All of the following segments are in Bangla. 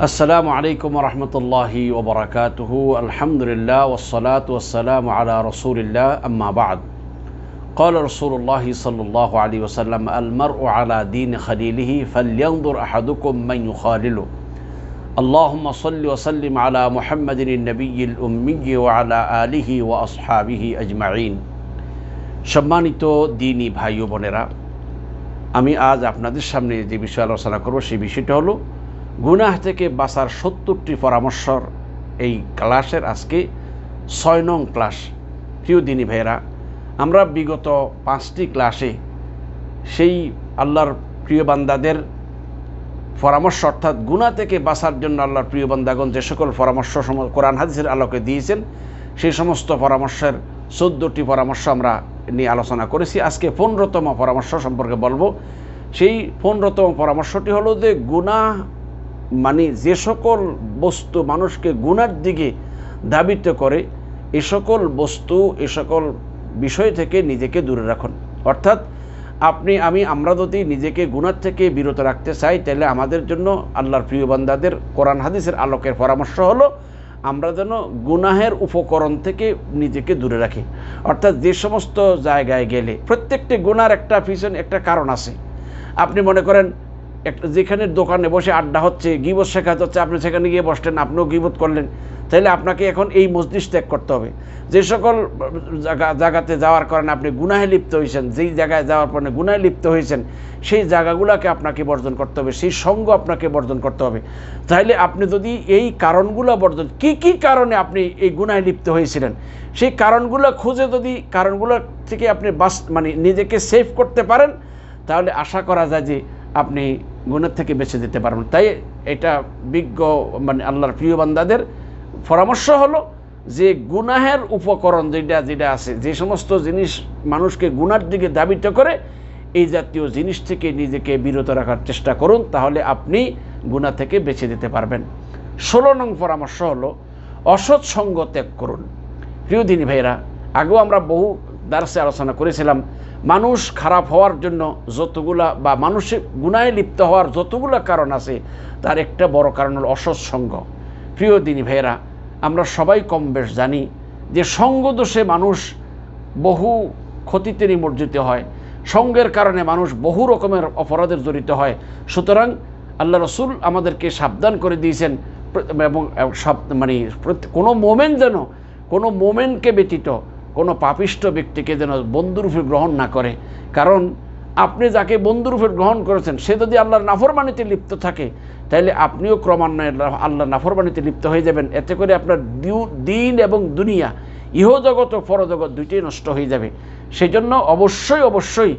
السلام عليكم ورحمة الله وبركاته الحمد لله والصلاة والسلام على رسول الله أما بعد قال رسول الله صلى الله عليه وسلم المرء على دين خليله فلينظر أحدكم من يخالله اللهم صل وسلم على محمد النبي الأمي وعلى آله وأصحابه أجمعين সম্মানিত দিনী ভাই ও বোনেরা আমি আজ আপনাদের সামনে যে বিষয় আলোচনা করব সেই বিষয়টা হলো গুনাহ থেকে বাঁচার সত্তরটি পরামর্শর এই ক্লাসের আজকে ছয় নং ক্লাস। প্রিয় দিনী ভাইয়েরা, আমরা বিগত পাঁচটি ক্লাসে সেই আল্লাহর প্রিয় বান্দাদের পরামর্শ, অর্থাৎ গুণা থেকে বাঁচার জন্য আল্লাহর প্রিয় বান্দাগণ যে সকল পরামর্শ সম, কোরআন হাদিসের আলোকে দিয়েছেন, সেই সমস্ত পরামর্শের চোদ্দোটি পরামর্শ আমরা নিয়ে আলোচনা করেছি। আজকে পনেরোতম পরামর্শ সম্পর্কে বলব। সেই পনেরোতম পরামর্শটি হলো যে গুণা মানে যে সকল বস্তু মানুষকে গুণার দিকে ধাবিত করে, এ সকল বস্তু, এ সকল বিষয় থেকে নিজেকে দূরে রাখুন। অর্থাৎ আপনি, আমি, আমরা যদি নিজেকে গুণার থেকে বিরত রাখতে চাই, তাহলে আমাদের জন্য আল্লাহর প্রিয় বান্দাদের কোরআন হাদিসের আলোকের পরামর্শ হলো, আমরা যেন গুনাহের উপকরণ থেকে নিজেকে দূরে রাখি। অর্থাৎ যে সমস্ত জায়গায় গেলে, প্রত্যেকটি গুনার একটা পিছনে একটা কারণ আছে। আপনি মনে করেন একটা যেখানে দোকানে বসে আড্ডা হচ্ছে, গিবত শেখা হচ্ছে, আপনি সেখানে গিয়ে বসলেন, আপনিও গিবত করলেন, তাহলে আপনাকে এখন এই মসজিদ ত্যাগ করতে হবে। যে সকল জায়গা জায়গাতে যাওয়ার কারণে আপনি গুনাহে লিপ্ত হয়েছেন, যেই জায়গায় যাওয়ার পরে গুনাহে লিপ্ত হয়েছেন, সেই জায়গাগুলোকে আপনাকে বর্জন করতে হবে, সেই সঙ্গ আপনাকে বর্জন করতে হবে। তাহলে আপনি যদি এই কারণগুলো বর্জন, কি কি কারণে আপনি এই গুনাহে লিপ্ত হয়েছিলেন? সেই কারণগুলো খুঁজে যদি, কারণগুলো থেকে আপনি বাস মানে নিজেকে সেভ করতে পারেন, তাহলে আশা করা যায় যে আপনি গুণের থেকে বেঁচে যেতে পারবেন। তাই এটা বিজ্ঞ মানে আল্লাহর প্রিয় বান্দাদের পরামর্শ হলো যে গুনাহের উপকরণ যেটা যেটা আছে, যে সমস্ত জিনিস মানুষকে গুনার দিকে দাবিত করে, এই জাতীয় জিনিস থেকে নিজেকে বিরত রাখার চেষ্টা করুন, তাহলে আপনি গুণা থেকে বেঁচে যেতে পারবেন। ষোলো নং পরামর্শ হলো, অসৎ সঙ্গ ত্যাগ করুন। প্রিয় দিনী ভাইরা আগেও আমরা বহু দার্সে আলোচনা করেছিলাম, মানুষ খারাপ হওয়ার জন্য যতগুলা বা মানুষের গুণায় লিপ্ত হওয়ার যতগুলা কারণ আছে, তার একটা বড় কারণ হল অসৎসঙ্গ প্রিয় দিনী ভাইয়েরা, আমরা সবাই কম বেশ জানি যে সঙ্গদোষে মানুষ বহু ক্ষতিতে নিমজ্জিত হয়। সঙ্গের কারণে মানুষ বহু রকমের অপরাধের জড়িত হয়। সুতরাং আল্লাহ রসুল আমাদেরকে সাবধান করে দিয়েছেন এবং মানে কোনো মোমেন্ট যেন, কোনো মোমেন্টকে ব্যতীত কোনো পাপিষ্ট ব্যক্তিকে যেন বন্ধুরূপে গ্রহণ না করে। কারণ আপনি যাকে বন্ধুরূপে গ্রহণ করেছেন, সে যদি আল্লাহর নাফরবাণীতে লিপ্ত থাকে, তাহলে আপনিও ক্রমান্বয়ে আল্লাহ নাফরবাণীতে লিপ্ত হয়ে যাবেন। এতে করে আপনার দিন এবং দুনিয়া ইহজগত ও পরজগৎ দুইটাই নষ্ট হয়ে যাবে। সেজন্য অবশ্যই অবশ্যই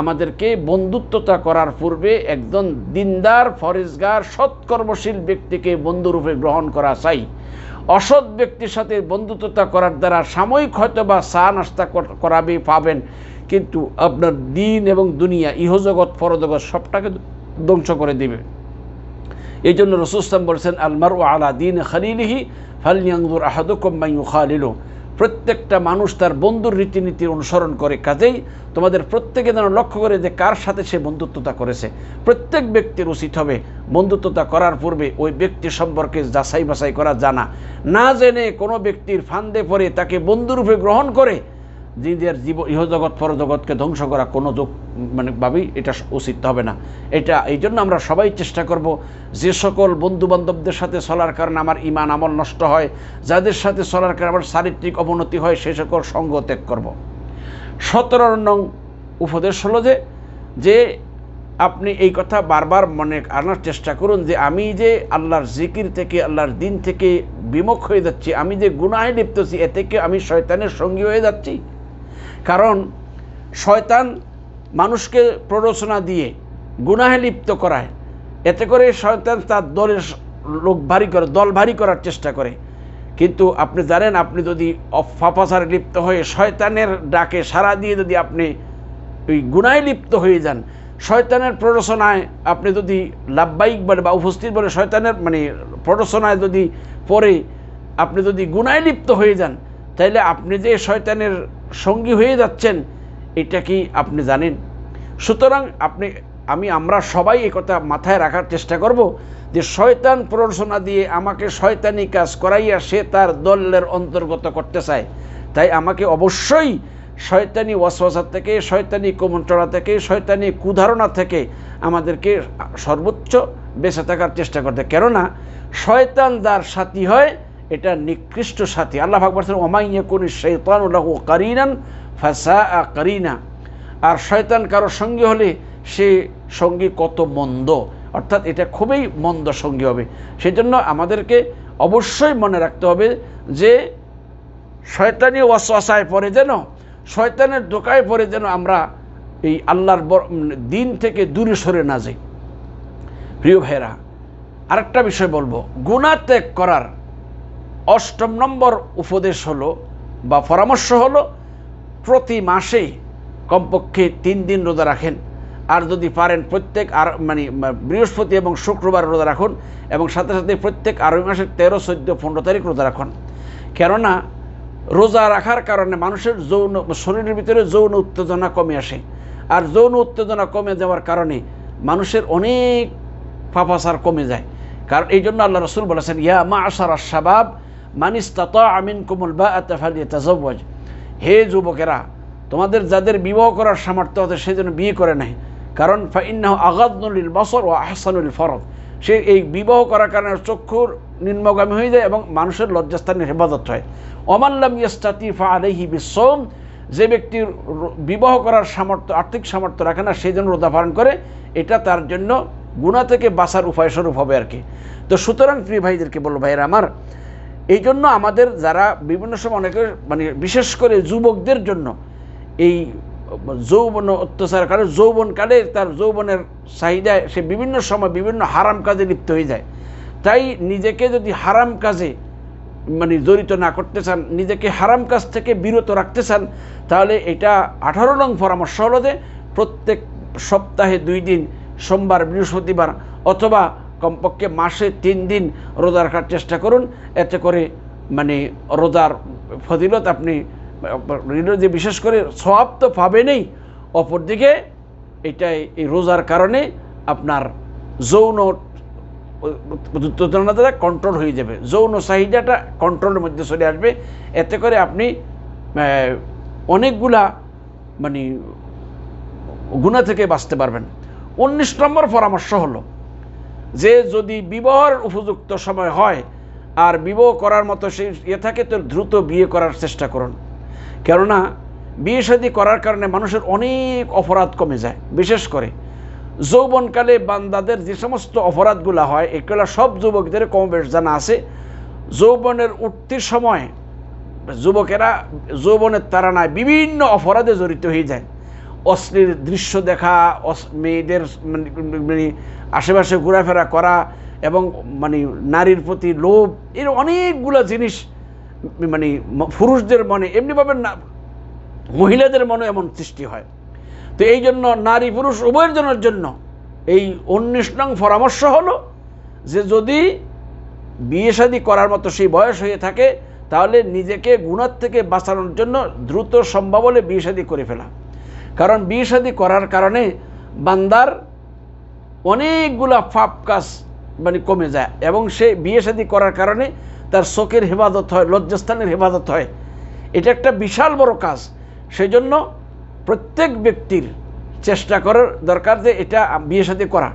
আমাদেরকে বন্ধুত্বতা করার পূর্বে একজন দিনদার, ফরেজগার, সৎকর্মশীল ব্যক্তিকে বন্ধুরূপে গ্রহণ করা চাই। অসৎ ব্যক্তির সাথে বন্ধুত্বতা করার দ্বারা সাময়িক হয়তো বা চা নাস্তা করাবে, পাবেন। কিন্তু আপনার দিন এবং দুনিয়া, ইহজগৎ, পরজগৎ সবটাকে ধ্বংস করে দিবে। এই জন্য রসুস্তাম বলছেন আলমার ও আলা দিন খালিলিহি ফালিয়াঙ্গুর আহাদুকম্মাই খালিল প্রত্যেকটা মানুষ তার বন্ধুর রীতিনীতি অনুসরণ করে। কাজেই তোমাদের প্রত্যেকে যেন লক্ষ্য করে যে কার সাথে সে বন্ধুত্বতা করেছে। প্রত্যেক ব্যক্তির উচিত হবে বন্ধুত্বতা করার পূর্বে ওই ব্যক্তি সম্পর্কে যাচাই বাছাই করা, জানা। না জেনে কোনো ব্যক্তির ফান্দে পরে তাকে বন্ধুরূপে গ্রহণ করে নিজের জীব, ইহজগৎ, পরজগৎকে ধ্বংস করা কোনো যোগ মানে ভাবেই এটা উচিত হবে না। এটা, এই জন্য আমরা সবাই চেষ্টা করব যে সকল বন্ধু বান্ধবদের সাথে চলার কারণে আমার ইমান আমল নষ্ট হয়, যাদের সাথে চলার কারণে আমার চারিত্রিক অবনতি হয়, সে সকল সঙ্গ ত্যাগ করব। সতেরো নং উপদেশ হলো যে যে আপনি এই কথা বারবার মনে আনার চেষ্টা করুন যে আমি যে আল্লাহর জিকির থেকে, আল্লাহর দিন থেকে বিমুখ হয়ে যাচ্ছি, আমি যে গুনাহে লিপ্তছি এ থেকে আমি শয়তানের সঙ্গী হয়ে যাচ্ছি। কারণ শয়তান মানুষকে প্ররোচনা দিয়ে গুনাহে লিপ্ত করায়। এতে করে শয়তান তার দলের লোক ভারী করে, দল ভারী করার চেষ্টা করে। কিন্তু আপনি জানেন, আপনি যদি ফাফাসারে লিপ্ত হয়ে শয়তানের ডাকে সাড়া দিয়ে যদি আপনি ওই গুনায় লিপ্ত হয়ে যান, শয়তানের প্ররোচনায় আপনি যদি লাভবাহিক বলে বা উপস্থিত বলে শয়তানের মানে প্ররোচনায় যদি পরে আপনি যদি গুনায় লিপ্ত হয়ে যান, তাইলে আপনি যে শয়তানের সঙ্গী হয়ে যাচ্ছেন, এটা কি আপনি জানেন? সুতরাং আপনি, আমি, আমরা সবাই এই কথা মাথায় রাখার চেষ্টা করব যে শয়তান প্ররোচনা দিয়ে আমাকে শয়তানি কাজ করাইয়া সে তার দলের অন্তর্গত করতে চায়। তাই আমাকে অবশ্যই শয়তানি ওয়াসওয়াসা থেকে, শয়তানি কুমন্ত্রণা থেকে, শয়তানি কুধারণা থেকে আমাদেরকে সর্বোচ্চ বেঁচে থাকার চেষ্টা করতে। কেননা, শয়তান যার সাথী হয় এটা নিকৃষ্ট সাথী। আল্লাহ ভাগবার ওমাইয়া কোন শৈতান কারিনান ফাসা কারিনা। আর শয়তান কারও সঙ্গী হলে সে সঙ্গী কত মন্দ? অর্থাৎ এটা খুবই মন্দ সঙ্গী হবে। সেজন্য আমাদেরকে অবশ্যই মনে রাখতে হবে যে, শয়তানি ওয়াসওয়াসায় পরে যেন, শয়তানের দোকায় পরে যেন আমরা এই আল্লাহর দিন থেকে দূরে সরে না যাই। প্রিয় ভাইরা আরেকটা বিষয় বলব। গুণা ত্যাগ করার অষ্টম নম্বর উপদেশ হলো বা পরামর্শ হলো, প্রতি মাসে কমপক্ষে তিন দিন রোজা রাখেন। আর যদি পারেন প্রত্যেক আর মানে বৃহস্পতি এবং শুক্রবার রোজা রাখুন এবং সাথে সাথে প্রত্যেক আরবি মাসের তেরো, চোদ্দ, পনেরো তারিখ রোজা রাখুন। কেননা, রোজা রাখার কারণে মানুষের যৌন, শরীরের ভিতরে যৌন উত্তেজনা কমে আসে। আর যৌন উত্তেজনা কমে যাওয়ার কারণে মানুষের অনেক ফাফাসার কমে যায়। কারণ এই জন্য আল্লাহ রসুল বলেছেন, ইয়া মা আসার শাবাব মানিস আমিন কুমুল হে যুবকেরা, তোমাদের যাদের বিবাহ করার সামর্থ্য আছে সেই জন্য বিয়ে করে নাই। কারণ ফাইন্নাহ আগাদনুল বসর ও আহসানুল ফরদ সে এই বিবাহ করার কারণে চক্ষুর নিম্নগামী হয়ে যায় এবং মানুষের লজ্জাস্থানের হেফাজত হয়। অমাল্লাম ইয়াস্তাতি ফা আলহি বিশ্বম যে ব্যক্তির বিবাহ করার সামর্থ্য, আর্থিক সামর্থ্য রাখে না সেই জন্য রোজা পালন করে, এটা তার জন্য গুণা থেকে বাঁচার উপায় স্বরূপ হবে আর কি। তো সুতরাং প্রিয় ভাইদেরকে বলব, ভাইয়েরা আমার এই জন্য আমাদের যারা বিভিন্ন সময় অনেকে মানে বিশেষ করে যুবকদের জন্য এই যৌবন অত্যাচার কারণে যৌবনকালে তার যৌবনের চাহিদায় সে বিভিন্ন সময় বিভিন্ন হারাম কাজে লিপ্ত হয়ে যায়। তাই নিজেকে যদি হারাম কাজে মানে জড়িত না করতে চান, নিজেকে হারাম কাজ থেকে বিরত রাখতে চান, তাহলে এটা আঠারো নং পরামর্শ হলো যে প্রত্যেক সপ্তাহে দুই দিন, সোমবার, বৃহস্পতিবার অথবা কমপক্ষে মাসে তিন দিন রোজা রাখার চেষ্টা করুন। এতে করে মানে রোজার ফজিলত আপনি যে বিশেষ করে সব তো পাবেনই। অপরদিকে এটাই, এই রোজার কারণে আপনার যৌন উত্তেজনাটা কন্ট্রোল হয়ে যাবে। যৌন চাহিদাটা কন্ট্রোলের মধ্যে চলে আসবে। এতে করে আপনি অনেকগুলা মানে গুণা থেকে বাঁচতে পারবেন। উনিশ নম্বর পরামর্শ হলো যে যদি বিবাহর উপযুক্ত সময় হয়, আর বিবাহ করার মতো সেই ইয়ে থাকে, তো দ্রুত বিয়ে করার চেষ্টা করুন। কেননা, বিয়ে শাদী করার কারণে মানুষের অনেক অপরাধ কমে যায়, বিশেষ করে যৌবনকালে বান্দাদের যে সমস্ত অপরাধগুলো হয়, এগুলো সব যুবকদের কম বেশ জানা আছে। যৌবনের উঠতির সময় যুবকেরা যৌবনের তারানায় বিভিন্ন অপরাধে জড়িত হয়ে যায়। অশ্লীল দৃশ্য দেখা মেয়েদের মানে আশেপাশে ঘোরাফেরা করা এবং মানে নারীর প্রতি লোভ, এর অনেকগুলো জিনিস মানে পুরুষদের মনে, এমনিভাবে না, মহিলাদের মনে এমন সৃষ্টি হয়। তো এই জন্য নারী পুরুষ উভয়ের জন্য এই নং পরামর্শ হলো যে যদি বিয়ে শাদী করার মতো সেই বয়স হয়ে থাকে, তাহলে নিজেকে গুণার থেকে বাঁচানোর জন্য দ্রুত সম্ভব হলে বিয়ে করে ফেলা। কারণ বিয়ে করার কারণে বান্দার অনেকগুলা ফাপ কাজ মানে কমে যায় এবং সে বিয়ে শাদী করার কারণে তার চোখের হেফাজত হয়, লজ্জাস্থানের হেফাজত হয়। এটা একটা বিশাল বড় কাজ। সেই জন্য প্রত্যেক ব্যক্তির চেষ্টা করার দরকার যে এটা বিয়ে সাথে করা।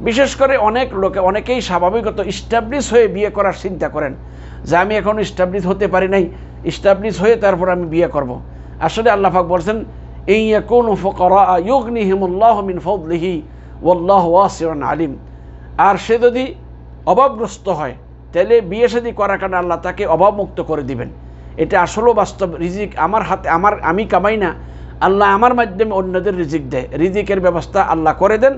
বিশেষ করে অনেক লোকে, অনেকেই স্বাভাবিকত ইস্টাবলিশ হয়ে বিয়ে করার চিন্তা করেন যে আমি এখন ইস্টাবলিশ হতে পারি নাই ইস্টাবলিশ হয়ে তারপর আমি বিয়ে করব। আসলে আল্লাহাক বলছেন এই কোন ফকরা ইয়গনি হিমুল্লাহ মিন ফৌদলিহি ওল্লাহ ওয়াসিরান আলিম আর সে যদি অভাবগ্রস্ত হয়, তাহলে বিয়ে শাদী করার কারণে আল্লাহ তাকে অভাবমুক্ত করে দিবেন। এটা আসলেও বাস্তব রিজিক আমার হাতে, আমার, আমি কামাই না। আল্লাহ আমার মাধ্যমে অন্যদের রিজিক দেয়। রিজিকের ব্যবস্থা আল্লাহ করে দেন।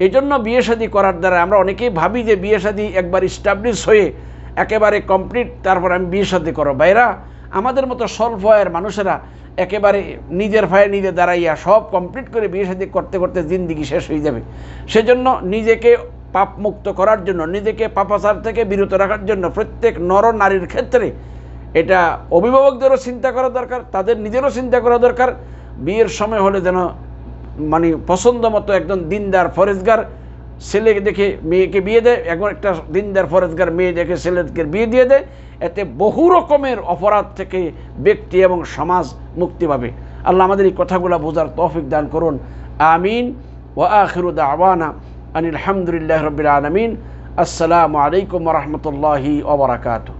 এই জন্য বিয়ে শাদী করার দ্বারা আমরা অনেকেই ভাবি যে বিয়ে শাদী একবার ইস্টাবলিশ হয়ে একেবারে কমপ্লিট তারপর আমি বিয়ে শাদী করো বাইরা আমাদের মতো স্বল্প আয়ের মানুষেরা একেবারে নিজের ভয়ে নিজে দাঁড়াইয়া সব কমপ্লিট করে বিয়ে শাদী করতে করতে জিন্দিগি শেষ হয়ে যাবে। সেজন্য নিজেকে পাপ মুক্ত করার জন্য, নিজেকে পাপাচার থেকে বিরত রাখার জন্য প্রত্যেক নর নারীর ক্ষেত্রে এটা অভিভাবকদেরও চিন্তা করা দরকার, তাদের নিজেরও চিন্তা করা দরকার। বিয়ের সময় হলে যেন মানে পছন্দ মতো একজন দিনদার, ফরেজগার ছেলেকে দেখে মেয়েকে বিয়ে দেয়, এখন একটা দিনদার ফরেজগার মেয়ে দেখে ছেলেকে বিয়ে দিয়ে দেয়। এতে বহু রকমের অপরাধ থেকে ব্যক্তি এবং সমাজ মুক্তি পাবে। আল্লাহ আমাদের এই কথাগুলো বোঝার তৌফিক দান করুন। আমিন। ও আখিরুদ আওয়ানা আনিল হামদুলিল্লাহ রবিল আলমিন। আসসালামু আলাইকুম রহমতুল্লাহি ওবরাকাতু